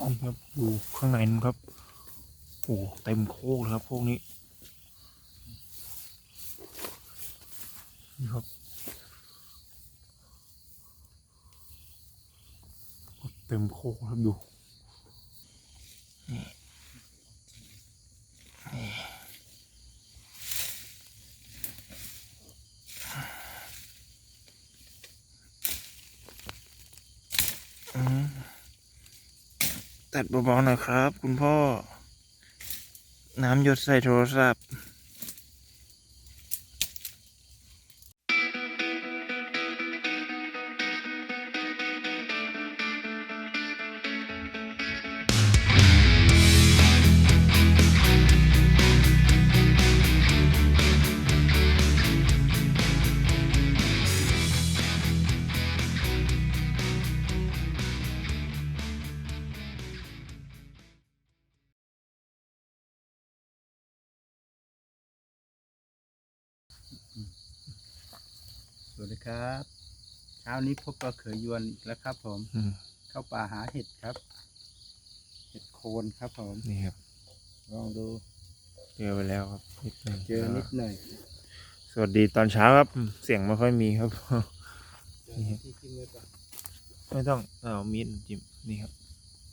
นี่ครับดูข้างในนั้นครับโอ้เต็มโคกเลยครับพวกนี้นี่ครับเต็มโคกครับดูนี่ ตัดเบาๆหน่อยครับ คุณพ่อ น้ำหยดใส่โทรศัพท์ วัสดีครับ เช้านี้พบกับเขยยวนอีกแล้วครับ ผมอืมเข้าป่าหาเห็ดครับ เห็ดโคนครับ ผมนี่ครับ ลองดูเจอไปแล้วครับนิดหนึงเจอนิดหน่อยสวัสดีตอนเช้าครับเสียงไม่ค่อยมีครับ เจอที่จิ้มไว้ก่อนไม่ต้องเอามีดจิ้มนี่ครับ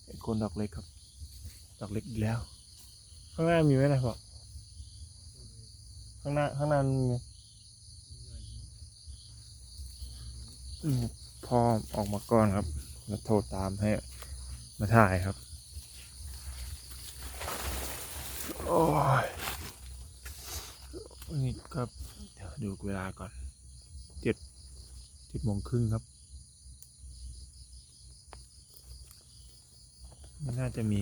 เป็นคนดอกเล็กครับ ดอกเล็กอีกแล้ว ข้างหน้ามีไหมนะพ่อข้างหน้าข้างหน้ามีไหมอืม พ่อออกมาก่อนครับแล้วโทรตามให้มาถ่ายครับ โอ้ยนี่ก็เดี๋ยวดูเวลาก่อนเจ็ดเจ็ดโมงครึ่งครับมันน่าจะมี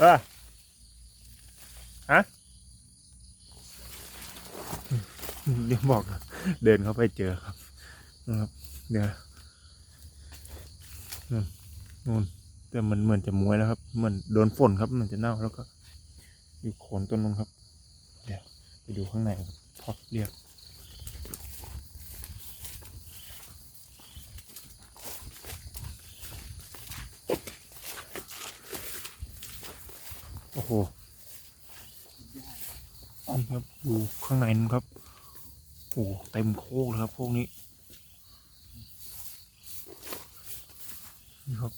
เออฮะ เดี๋ยวบอกเดินเข้าไปเจอครับนะครับเดี๋ยวนู่นนู่นแต่มันเหมือนจะมวยแล้วครับเหมือนโดนฝนครับ มันจะเน่าแล้วก็ อยู่โคนต้นนู้นครับ เดี๋ยวไปดูข้างในครับพอเรียกโอ้โหนี่ครับดูข้างในนั้นครับ โอ้โหเต็มโคกเลยครับพวกนี้ นี่ครับ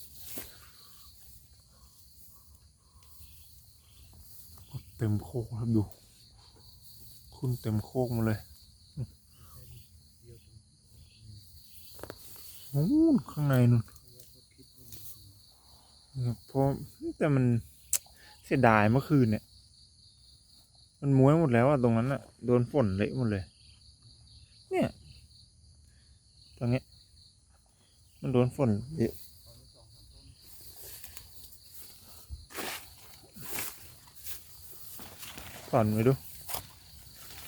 เต็มโคกครับดู คุณเต็มโคกมาเลยโอ้โหข้างในนู่นเพราะแต่มันเสียดายเมื่อคืนเนี่ย มันม้วยหมดแล้วอะตรงนั้นอะโดนฝนเละหมดเลย ตรงเนี้ยมันโดนฝนเละถอนไปดู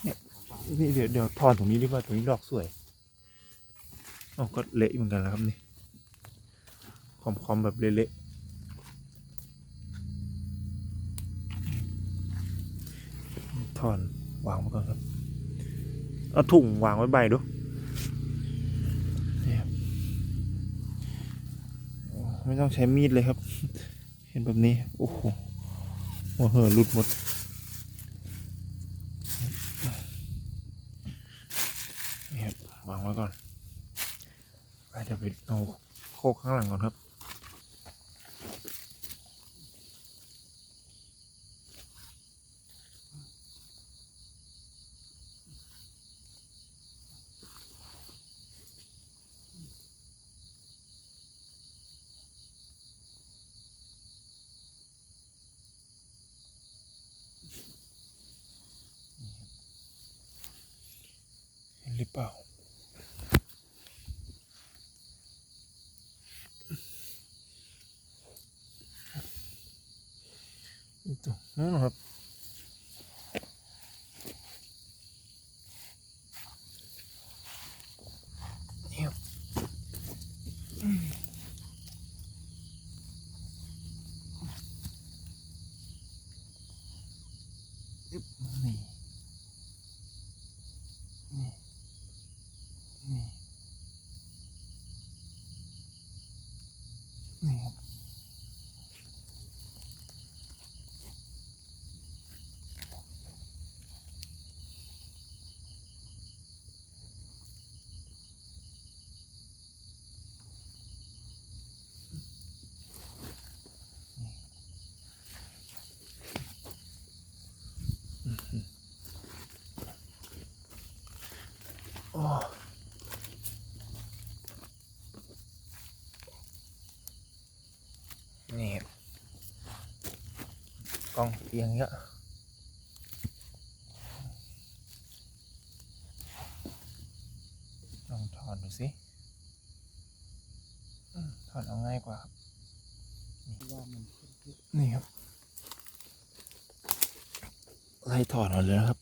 เนี่ยนี่เดี๋ยวเดี๋ยวถอนตรงนี้ดีกว่าตรงนี้ดอกสวยอ๋อก็เละเหมือนกันแล้วครับนี่คอมๆแบบเละๆถอนวางไว้ก่อนครับ เอาถุงวางไว้ใบดูนี่ครับโอ้ ไม่ต้องใช้มีดเลยครับ เห็นแบบนี้ โอ้โหหัวเห่อหลุดหมด นี่ครับวางไว้ก่อนไปเดี๋ยวไปเอาโคกข้างหลังก่อนครับ นี่ตัวนู้นครับ กล้องเอียงเยอะลองถอนดูสิถอนเอาง่ายกว่าครับว่นี่ครับไล่ถอนมาเลยนะครับ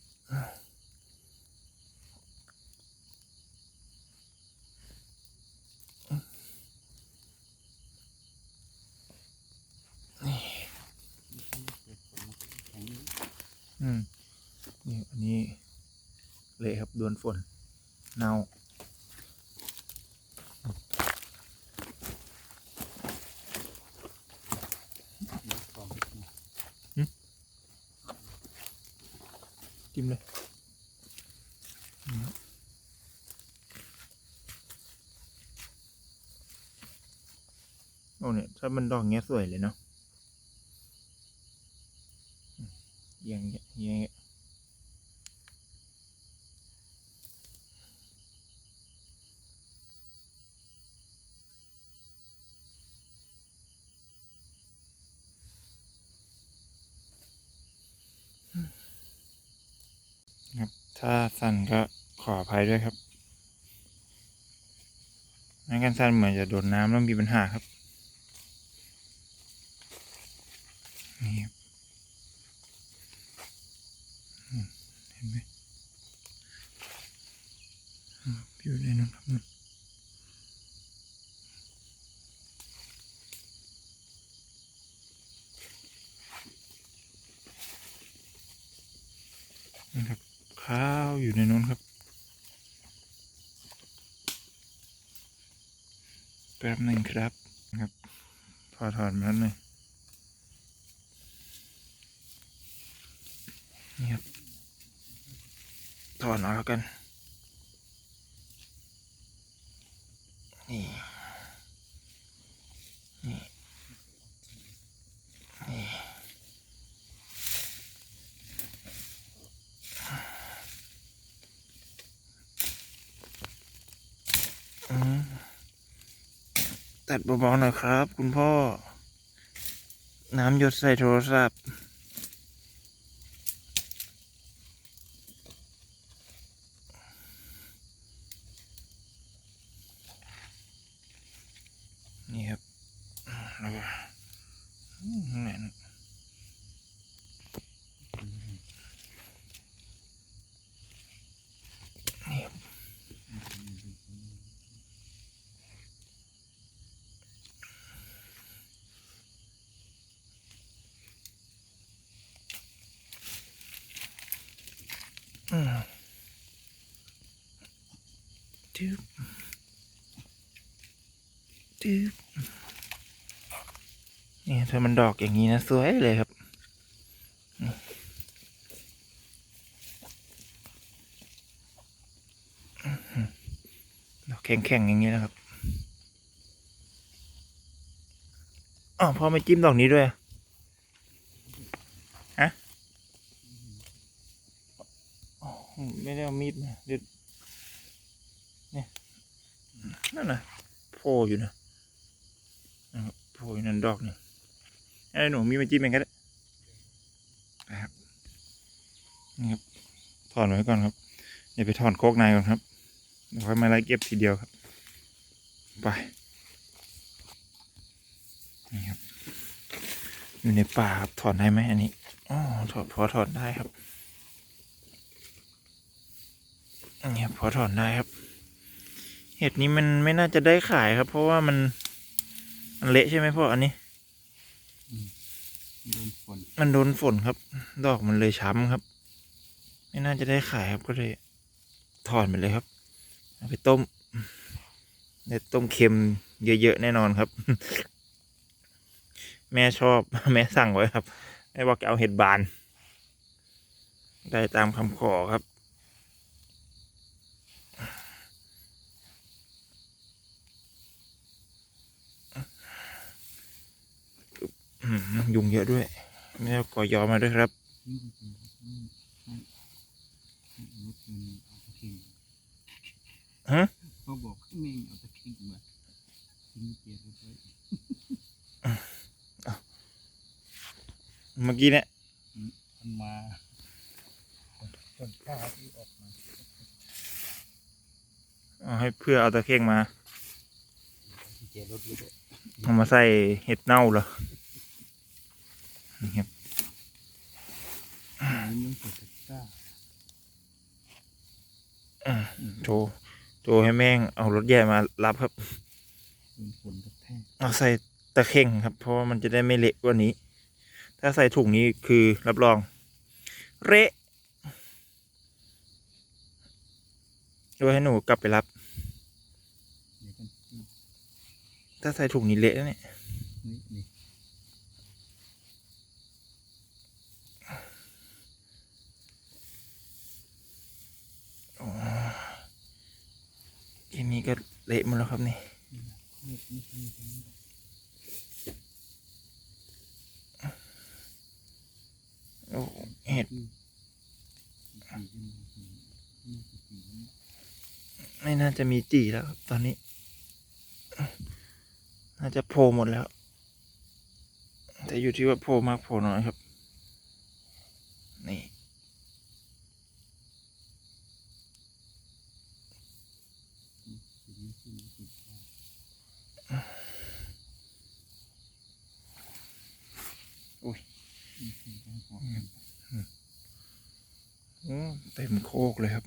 อืม นี่อันนี้ เละครับโดน ฝนเน่าจิ้มเลยนี่ครับโอ้เนี่ย ถ้ามันดอกเงี้ยสวยเลยเนาะอืมเอียงเงี้ยเอียงเงี้ยครับ ถ้าสั่นก็ขออภัยด้วยครับไม่งั้นสั่นเหมือนจะโดนน้ำแล้วมีปัญหาครับ นี่เห็นไหมอยู่ในนั้นครับนู่นนะครับ ข้าวอยู่ในนู้นครับ แป๊บหนึ่งครับครับ พอถอดมันหน่อยนี่ครับถอดเอาแล้วกันัดเบาๆหน่อยครับ คุณพ่อ น้ำหยดใส่โทรศัพท์ นี่ครับแล้วก็อืมแน่นนี่ครับอืม จึ๊บจึ๊บนี่ถ้ามันดอกอย่างนี้นะ สวยเลยครับดอกแข็งๆอย่างนี้นะครับอ๋อพอไม่จิ้มดอกนี้ด้วยอะฮะไม่ได้เอามีดมาเดี๋ยวเนี่ย นั่นน่ะโผล่อยู่นะนะครับโผล่อยู่นั่นดอกหนึงไอ้หนูมีมาจิ้มเองก็ได้นะครับนี่ครับถอนไว้ก่อนครับเดี๋ยวไปถอนโคกในก่อนครับเดี๋ยวค่อยมาไล่เก็บทีเดียวครับ ไปนี่ครับอยู่ในป่าครับถอนได้ไหมอันนี้อ๋อถอดพอถอนได้ครับนี่ครับพอถอนได้ครับ ห็ดนี้มันไม่น่าจะได้ขายครับ เพราะว่ามันมันเละใช่ไหมพ่ออันนี้โดนฝนมันโดนฝนครับ ดอกมันเลยช้ำครับ ไม่น่าจะได้ขายครับก็เลยถอนไปเลยครับเอาไปต้มได้ต้มเค็มเยอะๆแน่นอนครับ แม่ชอบ แม่สั่งไว้ครับแม่บอกจะเอาเห็ดบาน ได้ตามคำขอครับ ยุงเยอะด้วยไม่ได้เอากอยอมาด้วยครับนี่คือนี่ให้ให้อาวุธมันเอาตะเข่งฮะเขาบอกให้แม่งเอาตะเข่งมาทิ้งเปียกไว้เมื่อกี้เนี่ยมันมาต้นข้าวที่ออกมาเอาให้เพื่อเอาตะเข่งมาที่เจรถเลยเอามาใส่เห็ดเน่าเหรอ นี่ครับอันนี้มันเกิดจโทรโทรให้แม่งเอารถใหญ่มารับครับเอาใส่ตะเข่งครับ เพราะว่ามันจะได้ไม่เละกว่านี้ ถ้าใส่ถุงนี้คือรับรอง เละด้วยให้หนูกลับไปรับ ถ้าใส่ถุงนี้เละแล้วเนี่ย นี่นี่ อ๋อ ทีนี้ก็เละหมดแล้วครับนี่โอ้เห็ดไม่น่าจะมีจีแล้วครับตอนนี้ น่าจะโผล่หมดแล้ว แต่อยู่ที่ว่าโผล่มากโผล่น้อยครับ นี่ สีนี้สีนี้สีข้าวนี่คื อการหอมอืมเต็มโคกเลยครับ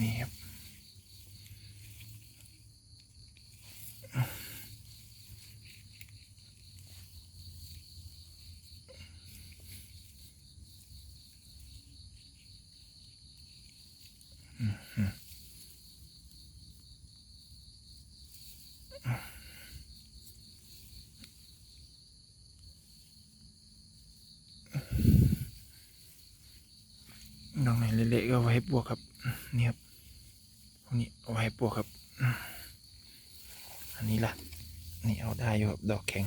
นี่ครับ ดอกไหนเละๆก็เอาไว้ให้ปวกครับนี่ครับพวกนี้เอาไว้ให้ปวกครับ อันนี้ล่ะ นี่เอาได้อยู่ครับดอกแข็ง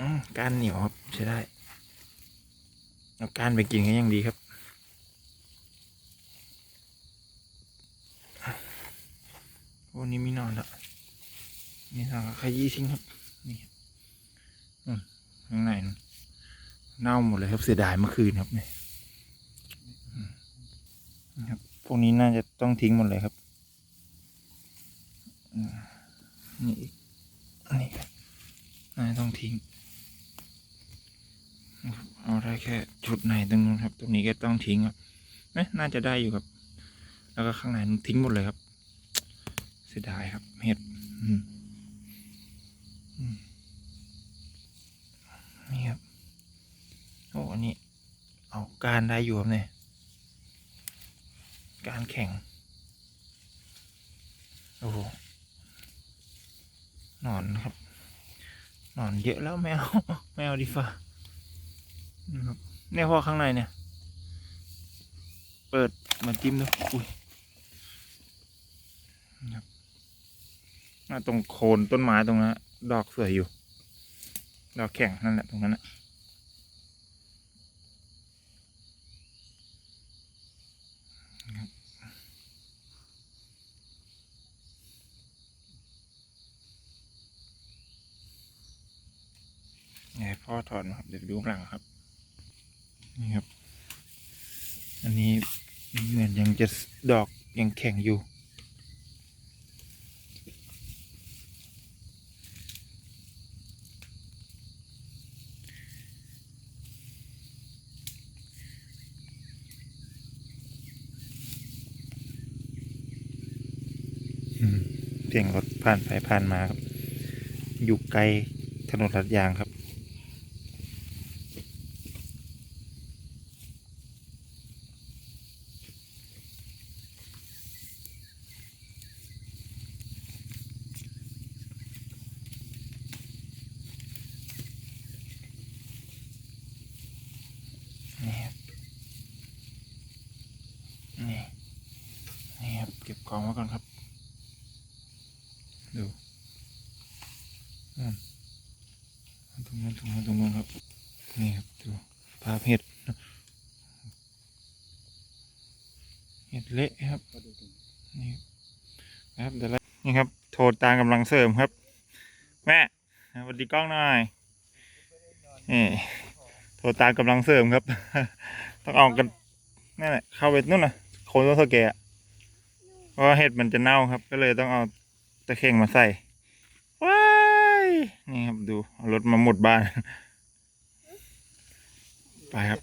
อืมก้านเหนียวครับใช้ได้เอาก้านไปกินก็ยังดีครับ วันนี้มีนอนล้วมีทางขยี้ทิ้งครับ นี่อืมข้างในนู่นเน่าหมดเลยครับเสียดายเมื่อคืนครับเนี่ยครับ พวกนี้น่าจะต้องทิ้งหมดเลยครับอืมนี่อีกนี่น่าต้องทิ้ง เอาได้แค่ชุดในตรงนู้นครับ ตรงนี้ก็ต้องทิ้งครับเอ๊ะน่าจะได้อยู่ครับ แล้วก็ข้างในทิ้งหมดเลยครับ สียดายครับเห็ดนี่ครับ โอ้อันนี้ เอาการได้อยู่ครับเนี่ยการแข่ง โอ้โหนอนครับ นอนเยอะแล้วไม่เอาไม่เอาดีฟ้านะครับเนี่ยพอข้างในเนี่ย เปิดมาจิ้มดูอุ้ยครับ ตรงโคนต้นไม้ตรงนั้นดอกสวยอยู่ ดอกแข็งนั่นแหละตรงนั้นนะนี่พ่อถอดมาครับ เดี๋ยวดูข้างหลังครับ นี่ครับ อันนี้เหมือนยังจะดอกยังแข็งอยู่ อืมเสียงรถผ่านไปผ่านมาครับ อยู่ไกลถนนลัดยางครับ นี่ครับนี่นี่ครับเก็บของไว้ก่อนครับ ดูนั่นตรงนู้นตรงนู้นตรงนู้นครับ นี่ครับ ดูภาพเห็ด เเห็ดเละครับ ก็ดูดิ นี่ครับเดี๋ยวเรานี่ครับ โทรตามกำลังเสริมครับ แม่สวัสดีกล้องหน่อยนี่โทรตามกำลังเสริมครับ ต้องเอากันนั่นแหละเข้าไปนู่นน่ะโคนต้นสะเกะเพราะว่าเห็ดมันจะเน่าครับ ก็เลยต้องเอาตะเข่งมาใส่ว้ายนี่ครับดูเอารถมาหมดบ้าน ไปครับ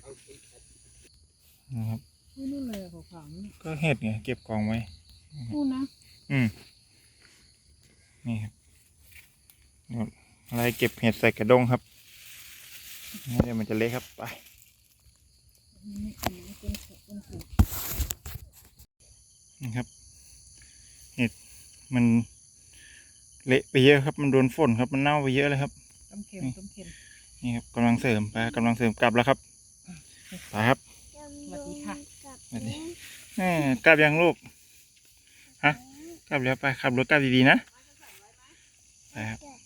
นี่ครับไม่นู่นเลยเขาขังนี่ก็เห็ดไงเก็บกองไว้นู่นนะ อืม นี่ครับนู่นอะไรเก็บเห็ดใส่กระด้งครับนี่เดี๋ยวมันจะเละครับไปนี่อันนี้เป็นเป็นผูกนี่ครับ เห็ดมันเละไปเยอะครับ มันโดนฝนครับ มันเน่าไปเยอะเลยครับต้มเค็มต้มเค็มนี่ครับกำลังเสริมไปกำลังเสริมกลับแล้วครับไปครับสวัสดีค่ะสวัสดีแม่กลับยังลูกฮะกลับแล้วไปขับรถกลับดีๆนะ 哎。